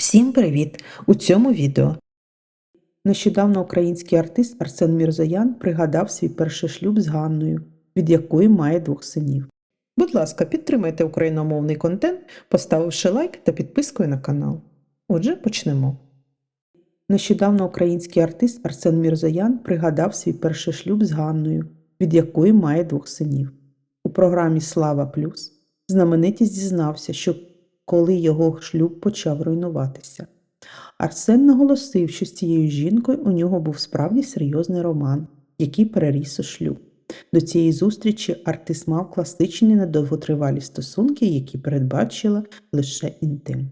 Всім привіт! У цьому відео. Нещодавно український артист Арсен Мірзоян пригадав свій перший шлюб з Ганною, від якої має двох синів. Будь ласка, підтримайте україномовний контент, поставивши лайк та підпискою на канал. Отже, почнемо. Нещодавно український артист Арсен Мірзоян пригадав свій перший шлюб з Ганною, від якої має двох синів. У програмі Слава Плюс знаменитість зізнався, що коли його шлюб почав руйнуватися. Арсен наголосив, що з цією жінкою у нього був справді серйозний роман, який переріс у шлюб. До цієї зустрічі артист мав класичні недовготривалі стосунки, які передбачила лише інтим.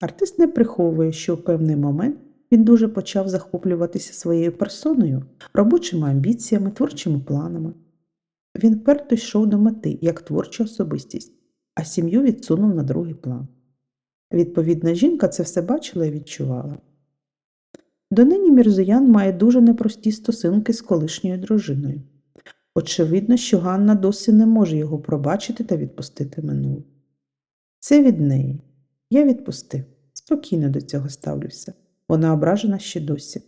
Артист не приховує, що в певний момент він дуже почав захоплюватися своєю персоною, робочими амбіціями, творчими планами. Він вперто йшов до мети як творча особистість, а сім'ю відсунув на другий план. Відповідна жінка це все бачила і відчувала. Донині Мірзоян має дуже непрості стосунки з колишньою дружиною. Очевидно, що Ганна досі не може його пробачити та відпустити минуле. Це від неї. Я відпустив. Спокійно до цього ставлюся. Вона ображена ще досі.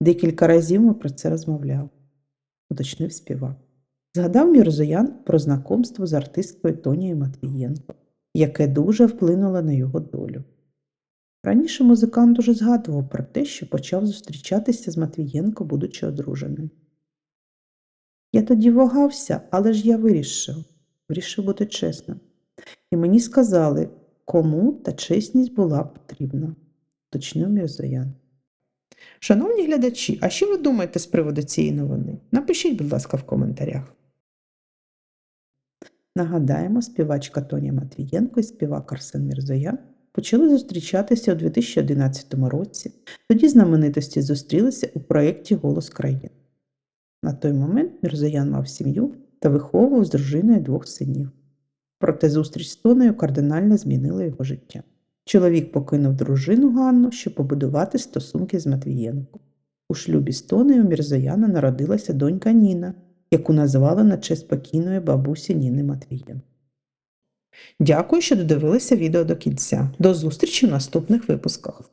Декілька разів ми про це розмовляли, уточнив співак. Згадав Мірзоян про знакомство з артисткою Тонією Матвієнко, яке дуже вплинуло на його долю. Раніше музикант уже згадував про те, що почав зустрічатися з Матвієнко, будучи одруженим. Я тоді вагався, але ж я вирішив, вирішив бути чесним. І мені сказали, кому та чесність була потрібна, уточнив Мірзоян. Шановні глядачі, а що ви думаєте з приводу цієї новини? Напишіть, будь ласка, в коментарях. Нагадаємо, співачка Тоня Матвієнко і співак Арсен Мірзоян почали зустрічатися у 2011 році. Тоді знаменитості зустрілися у проєкті Голос країни. На той момент Мірзоян мав сім'ю та виховував з дружиною двох синів. Проте зустріч з Тонею кардинально змінила його життя. Чоловік покинув дружину Ганну, щоб побудувати стосунки з Матвієнко. У шлюбі з Тонею Мірзояна народилася донька Ніна, яку назвали на честь покійної бабусі Ніни Матвієн. Дякую, що додивилися відео до кінця. До зустрічі в наступних випусках.